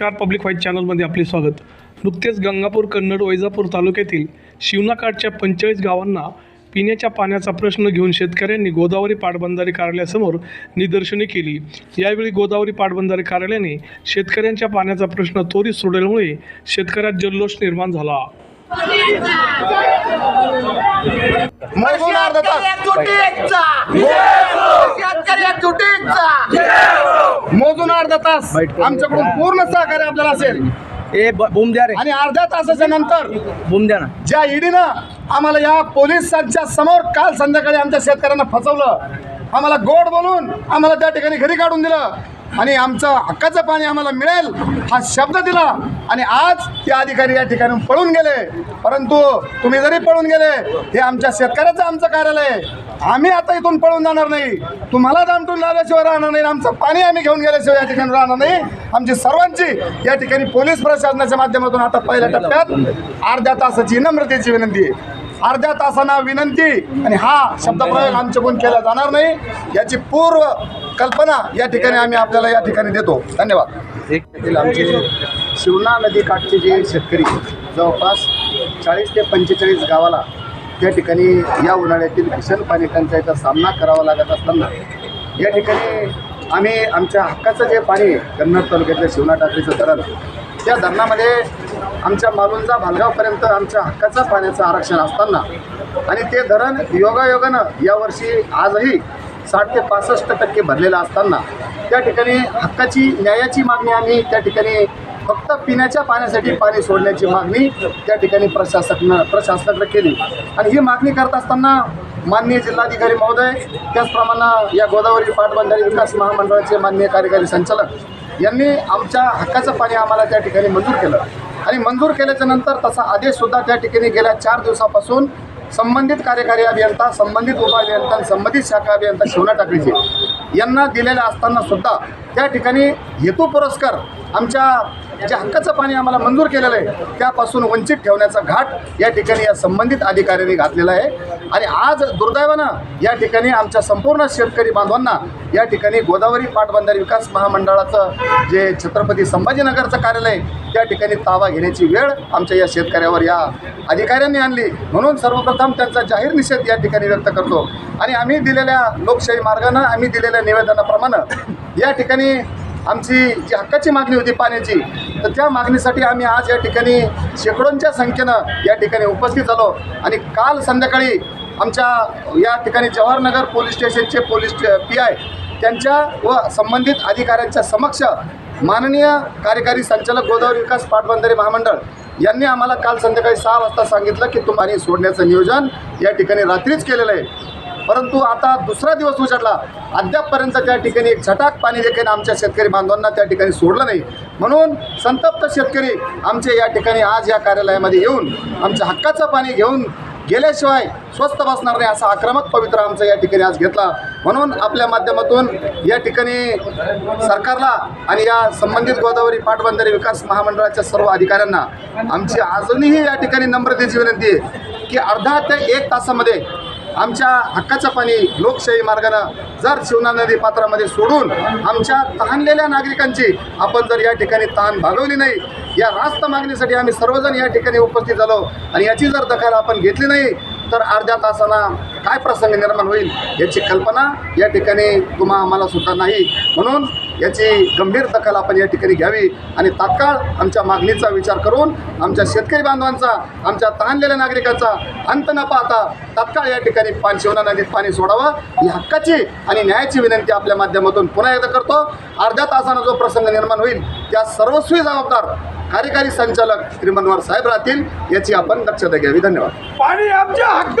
नमस्कार. Public white चॅनलमध्ये आपले स्वागत. नुकतेच गंगापूर कन्नड वैजापूर तालुक्यातील शिवनाकाठच्या पंचेचाळीस गावांना पिण्याच्या पाण्याचा प्रश्न घेऊन शेतकऱ्यांनी गोदावरी पाटबंधारे कार्यालयासमोर निदर्शने केली. यावेळी गोदावरी पाटबंधारे कार्यालयाने शेतकऱ्यांच्या पाण्याचा प्रश्न त्वरित सोडवल्यामुळे शेतकऱ्यात जल्लोष निर्माण झाला. तास मोजून अर्धा तास आमच्याकडून पूर्ण सहकार्य आपल्याला असेल. ए ब- बूम द्या रे. आणि अर्ध्या तासाच्या नंतर बूम द्या ना. ज्या ईडीनं आम्हाला या पोलिसांच्या समोर काल संध्याकाळी आमच्या शेतकऱ्यांना फसवलं आम्हाला गोड बोलून आम्हाला त्या ठिकाणी घरी काढून दिलं आणि आमचं हक्काचं पाणी आम्हाला मिळेल हा शब्द दिला आणि आज ते अधिकारी या ठिकाणी पळून गेले. परंतु तुम्ही जरी पळून गेले हे आमच्या शेतकऱ्याचं आमचं कार्यालय. आम्ही आता इथून पळून जाणार नाही. तुम्हाला दामटून लावल्याशिवाय राहणार नाही. आमचं पाणी आम्ही घेऊन गेल्याशिवाय या ठिकाणी राहणार नाही. आमची सर्वांची या ठिकाणी पोलीस प्रशासनाच्या माध्यमातून आता पहिल्या टप्प्यात अर्ध्या तासाची नम्रतेची विनंती आहे. अर्ध्या तासांना विनंती आणि हा शब्दप्रयोग आमच्याकडून केला जाणार नाही. याची पूर्व कल्पना या ठिकाणी आम्ही आपल्याला या ठिकाणी देतो. धन्यवाद. एक आमचे शिवना नदी काठचे जे शेतकरी जवळपास चाळीस ते पंचेचाळीस गावाला त्या ठिकाणी या उन्हाळ्यातील भीषण पाणी टंचाईचा सामना करावा लागत असताना या ठिकाणी आम्ही आमच्या हक्काचं जे पाणी कन्नड तालुक्यातल्या शिवना टाकळीचं धरण त्या धरणामध्ये आमच्या मालुंजा भालगावपर्यंत आमच्या हक्काचं पाण्याचं आरक्षण असताना आणि ते धरण योगायोगानं यावर्षी आजही साठ ते पासष्ट टक्के भरलेलं असताना त्या ठिकाणी हक्काची न्यायाची मागणी आम्ही त्या ठिकाणी फक्त पिण्याच्या पाण्यासाठी पाणी सोडण्याची मागणी त्या ठिकाणी प्रशासकनं प्रशासनाकडे केली. आणि ही मागणी करत असताना माननीय जिल्हाधिकारी महोदय त्याचप्रमाणे या गोदावरी पाटबंधारे विकास महामंडळाचे माननीय कार्यकारी संचालक यांनी आमच्या हक्काचं पाणी आम्हाला त्या ठिकाणी मंजूर केलं. आणि मंजूर केल्याच्यानंतर तसा आदेशसुद्धा त्या ठिकाणी गेल्या चार दिवसापासून संबंधित कार्यकारी अभियंता संबंधित उपअभियंता संबंधित शाखा अभियंता शिवना टाकळीचे यांना दिलेल्या असताना सुद्धा त्या ठिकाणी हेतू पुरस्कार आमच्या जे हक्काचं पाणी आम्हाला मंजूर केलेलं आहे त्यापासून वंचित ठेवण्याचा घाट या ठिकाणी या संबंधित अधिकाऱ्यांनी घातलेला आहे. आणि आज दुर्दैवानं या ठिकाणी आमच्या संपूर्ण शेतकरी बांधवांना या ठिकाणी गोदावरी पाटबंधारे विकास महामंडळाचं जे छत्रपती संभाजीनगरचं कार्यालय त्या ठिकाणी ताबा घेण्याची वेळ आमच्या या शेतकऱ्यावर या अधिकाऱ्यांनी आणली. म्हणून सर्वप्रथम त्यांचा जाहीर निषेध या ठिकाणी व्यक्त करतो. आणि आम्ही दिलेल्या लोकशाही मार्गानं आम्ही दिलेल्या निवेदनाप्रमाणे या ठिकाणी आमची जी हक्काची मागणी होती पाण्याची तर त्या मागणीसाठी आम्ही आज या ठिकाणी शेकडोंच्या संख्येनं या ठिकाणी उपस्थित झालो. आणि काल संध्याकाळी आमच्या या ठिकाणी जवाहरनगर पोलीस स्टेशनचे पोलीस पी आय त्यांच्या व संबंधित अधिकाऱ्यांच्या समक्ष माननीय कार्यकारी संचालक गोदावरी विकास पाटबंधारे महामंडळ यांनी आम्हाला काल संध्याकाळी सहा वाजता सांगितलं की तुम्हाला सोडण्याचं नियोजन या ठिकाणी रात्रीच केलेलं आहे. परंतु आता दुसरा दिवस उजाडला. अद्यापपर्यंत त्या ठिकाणी एक छटाक पाणी देखील आमच्या शेतकरी बांधवांना त्या ठिकाणी सोडलं नाही. म्हणून संतप्त शेतकरी आमचे या ठिकाणी आज या कार्यालयामध्ये येऊन आमच्या हक्काचं पाणी घेऊन गेल्याशिवाय स्वस्त बसणार नाही असा आक्रमक पवित्र आमचा या ठिकाणी आज घेतला. म्हणून आपल्या माध्यमातून या ठिकाणी सरकारला आणि या संबंधित गोदावरी पाटबंधारे विकास महामंडळाच्या सर्व अधिकाऱ्यांना आमची अजूनही या ठिकाणी नम्रतेची विनंती आहे की अर्धा ते एक तासामध्ये आमच्या हक्काचं पाणी लोकशाही मार्गानं जर शिवना नदी पात्रामध्ये सोडून आमच्या तहानलेल्या नागरिकांची आपण जर या ठिकाणी तहान भागवली नाही या रास्त मागणीसाठी आम्ही सर्वजण या ठिकाणी उपस्थित झालो आणि याची जर दखल आपण घेतली नाही तर अर्ध्या तासांना काय प्रसंग निर्माण होईल याची कल्पना या ठिकाणी तुम्हा आम्हाला सुद्धा नाही. म्हणून याची गंभीर दखल आपण या ठिकाणी घ्यावी आणि तात्काळ आमच्या मागणीचा विचार करून आमच्या शेतकरी बांधवांचा आमच्या ताणलेल्या नागरिकांचा अंत न पाहता तात्काळ या ठिकाणी पाणी शिवना नदीत पाणी सोडावं. ही हक्काची आणि न्यायाची विनंती आपल्या माध्यमातून पुन्हा एकदा करतो. अर्ध्या तासानं जो प्रसंग निर्माण होईल त्या सर्वस्वी जबाबदार कार्यकारी संचालक श्री मनोहर साहेब राहतील याची आपण दक्षता घ्यावी. धन्यवाद. पाणी आमच्या हक्क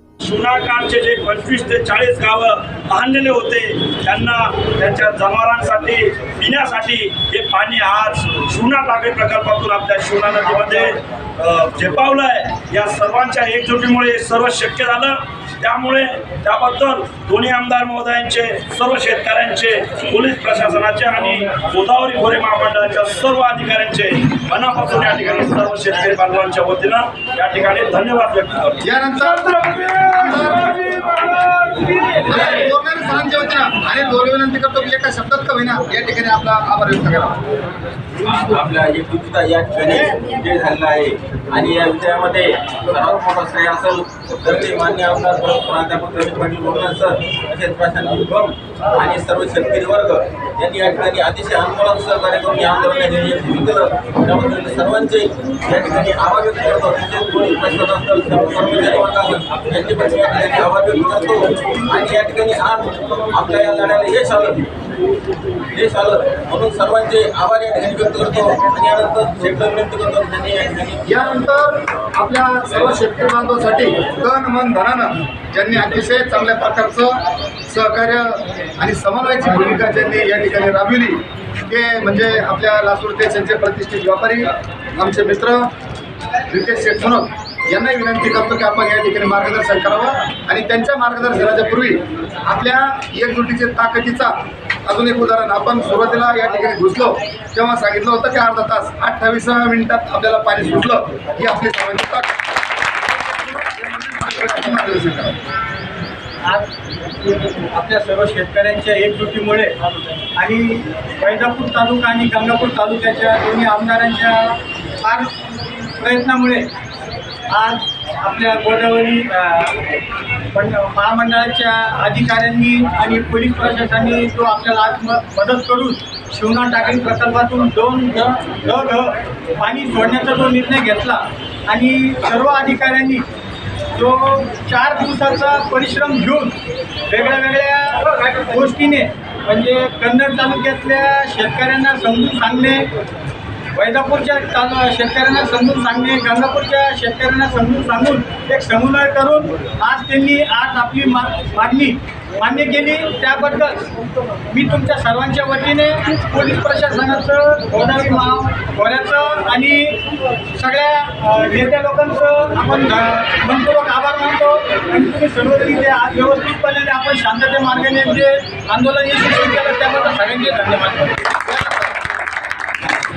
जुनाकाळचे जे पंचवीस ते चाळीस गावं बांधलेले होते त्यांना त्यांच्या जमारांसाठी पिण्यासाठी हे पाणी आज शिवना टाके प्रकल्पातून आपल्या शिवना नदीमध्ये झेपावलं आहे या सर्वांच्या एकजुटीमुळे हे सर्व शक्य झालं. त्यामुळे त्याबद्दल दोन्ही आमदार महोदयांचे सर्व शेतकऱ्यांचे पोलीस प्रशासनाचे आणि गोदावरी खोरे महामंडळाच्या सर्व अधिकाऱ्यांचे मनापासून या ठिकाणी सर्व शेतकरी बांधवांच्या वतीनं या ठिकाणी धन्यवाद व्यक्त करतो यानंतर आणि बोरणारे सरांच्या वतीनं आणि दोन विनंती करतो की एका शब्दात का होईना या ठिकाणी आपला आभार व्यक्त करावा आपल्या एकजुटीचा या ठिकाणी विजय झालेला आहे आणि या विजयामध्ये सर्वात मोठा श्रेय असेल तर ते मान्य आमदार प्राध्यापक रमेश पाटील बोलणार सर तसेच प्रशांत उद्भव आणि सर्व शेतकरी वर्ग यांनी या ठिकाणी अतिशय आंदोलन कार्यक्रम या आंदोलनाने यशस्वी केलं त्याबद्दल सर्वांचे या ठिकाणी आभार व्यक्त करतो. तसेच पोलीस प्रशासन असेल सर्व कर्मचारी वर्ग यांचे पण या ठिकाणी आभार व्यक्त करतो. आणि या ठिकाणी आज आपल्या या लढ्याला यश आलं. देश आलं म्हणून सर्वांचे आभार या ठिकाणी व्यक्त करतो. आणि यानंतर शेतकरी विनंती करतो. त्यांनी या ठिकाणी यानंतर आपल्या सर्व शेतकरी बांधवांसाठी तन मन धनानं ज्यांनी अतिशय चांगल्या प्रकारचं सहकार्य आणि समन्वयाची भूमिका ज्यांनी या ठिकाणी राबविली ते म्हणजे आपल्या लासूर ते त्यांचे प्रतिष्ठित व्यापारी आमचे मित्र रितेश शेठ यांना यांनाही विनंती करतो की आपण या ठिकाणी मार्गदर्शन करावं आणि त्यांच्या मार्गदर्शनाच्या पूर्वी आपल्या एकजुटीचे ताकदीचा अजून एक उदाहरण आपण सुरुवातीला या ठिकाणी घुसलो तेव्हा सांगितलं होतं की अर्धा तास अठ्ठावीसाव्या मिनिटात आपल्याला पाणी सुटलं. ही आपली सर्वांची ताकद. मार्गदर्शन करावं आज आपल्या सर्व शेतकऱ्यांच्या एकजुटीमुळे आणि वैजापूर तालुका आणि गंगापूर तालुक्याच्या दोन्ही आमदारांच्या फार प्रयत्नामुळे आज आपल्या गोदावरी पण महामंडळाच्या अधिकाऱ्यांनी आणि पोलीस प्रशासनाने तो आपल्याला आज मदत करून शिवना टाकळी प्रकल्पातून दोन ध ध पाणी सोडण्याचा जो निर्णय घेतला आणि सर्व अधिकाऱ्यांनी जो चार दिवसाचा परिश्रम घेऊन वेगळ्या वेगळ्या गोष्टीने म्हणजे कन्नड तालुक्यातल्या शेतकऱ्यांना समजून सांगणे वैजापूरच्या तालु शेतकऱ्यांना समजून सांगणे गंगापूरच्या शेतकऱ्यांना समजून सांगून एक समन्वय करून आज त्यांनी आज आपली मा मागणी मान्य केली. त्याबद्दल मी तुमच्या सर्वांच्या वतीने पोलीस प्रशासनाचं गोदावरी माव गोऱ्याचं आणि सगळ्या नेत्या लोकांचं आपण मनपूर्वक आभार मानतो. आणि तुम्ही सर्वजणी ते आज व्यवस्थितपणे आपण शांतते मार्गाने जे आंदोलन यशस्वी केलं त्याबद्दल सगळ्यांचे धन्यवाद.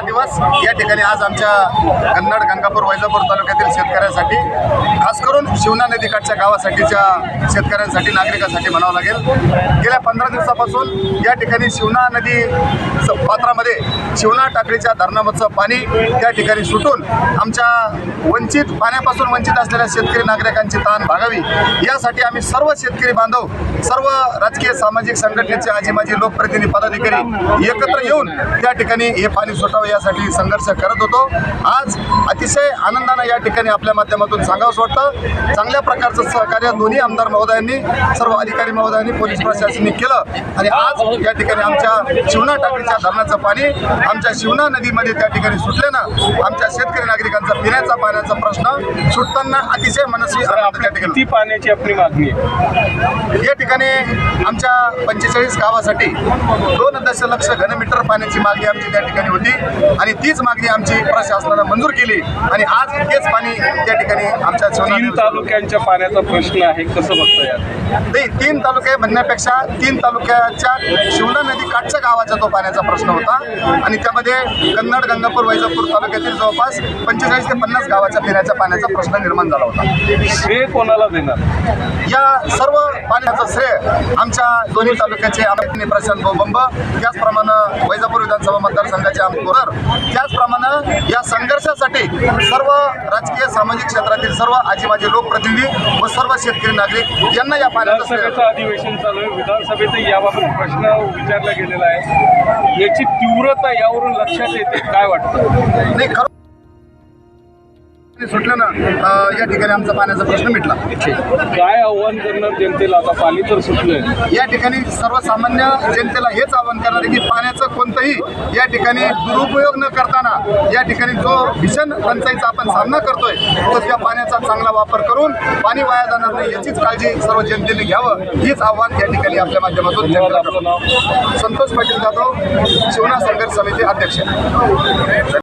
दिवस या ठिकाणी आज आमच्या कन्नड गंगापूर वैजापूर तालुक्यातील शेतकऱ्यांसाठी खास करून शिवना नदीकाठच्या गावासाठीच्या शेतकऱ्यांसाठी नागरिकांसाठी म्हणावं लागेल. गेल्या पंधरा दिवसापासून या ठिकाणी शिवना नदी पात्रामध्ये शिवना टाकळीच्या धरणामधचं पाणी त्या ठिकाणी सुटून आमच्या वंचित पाण्यापासून वंचित असलेल्या शेतकरी नागरिकांची ताण भागावी. यासाठी आम्ही सर्व शेतकरी बांधव सर्व राजकीय सामाजिक संघटनेचे आजी माजी लोकप्रतिनिधी पदाधिकारी एकत्र येऊन त्या ठिकाणी हे पाणी सुटावं यासाठी संघर्ष करत होतो. आज अतिशय आनंदानं या ठिकाणी आपल्या माध्यमातून सांगावं वाटतं चांगल्या प्रकारचं सहकार्य दोन्ही आमदार महोदयांनी सर्व अधिकारी महोदयांनी पोलीस प्रशासनाने केलं. आणि आज या ठिकाणी आमच्या शिवना टाकळीच्या धरणाचं पाणी आमच्या शिवना नदीमध्ये त्या ठिकाणी सुटल्यानं आमच्या शेतकरी नागरिकांचा पिण्याचा पाण्याचा प्रश्न सुटताना अतिशय मनस्वी किती पाण्याची आपली मागणी आहे? या ठिकाणी आमच्या पंचेचाळीस गावासाठी दोन दशलक्ष घनमीटर पाण्याची मागणी आमची त्या ठिकाणी होती आणि तीच मागणी आमची प्रशासनानं मंजूर केली आणि आज तेच पाणी त्या ठिकाणी आमच्या तीन तालुक्यांच्या पाण्याचा प्रश्न आहे कसं बघता नाही तीन तालुके म्हणण्यापेक्षा तीन तालुक्याच्या शिवना नदी काठच्या गावाचा तो पाण्याचा प्रश्न होता आणि त्यामध्ये कन्नड गंगापूर वैजापूर तालुक्यातील जवळपास पंचेचाळीस ते पन्नास गावाच्या पिण्याच्या पाण्याचा प्रश्न निर्माण झाला होता. श्रेय कोणाला देणार? या सर्व पाण्याचं श्रेय आमच्या दोन्ही तालुक्याचे आमदार प्रशांत बंब त्याचप्रमाणे वैजापूर विधानसभा मतदारसंघाचे आमदार त्याचप्रमाणे या संघर्षासाठी सर्व राजकीय सामाजिक क्षेत्रातील सर्व आजी माजी लोकप्रतिनिधी व सर्व शेतकरी नागरिक यांना या पाण्याचं अधिवेशन चालू आहे. विधानसभेतही याबाबत प्रश्न विचारला गेलेला आहे. याची तीव्रता यावरून लक्षात येते. काय वाटतं? नाही खरं सुटल्यानं अं, या ठिकाणी आमचा पाण्याचा प्रश्न मिटला. काय आव्हान करणार जनतेला? आता पाणी तर सुटलंय. या ठिकाणी सर्वसामान्य जनतेला हेच आवाहन करणार आहे की पाण्याचं कोणताही या ठिकाणी दुरुपयोग न करताना या ठिकाणी जो भीषण टंचाईचा आपण सामना करतोय तर त्या पाण्याचा चांगला वापर करून पाणी वाया जाणार नाही याचीच काळजी सर्व जनतेने घ्यावं हीच आव्हान या ठिकाणी आपल्या माध्यमातून. संतोष पाटील जाधव शिवना संघर्ष समिती अध्यक्ष.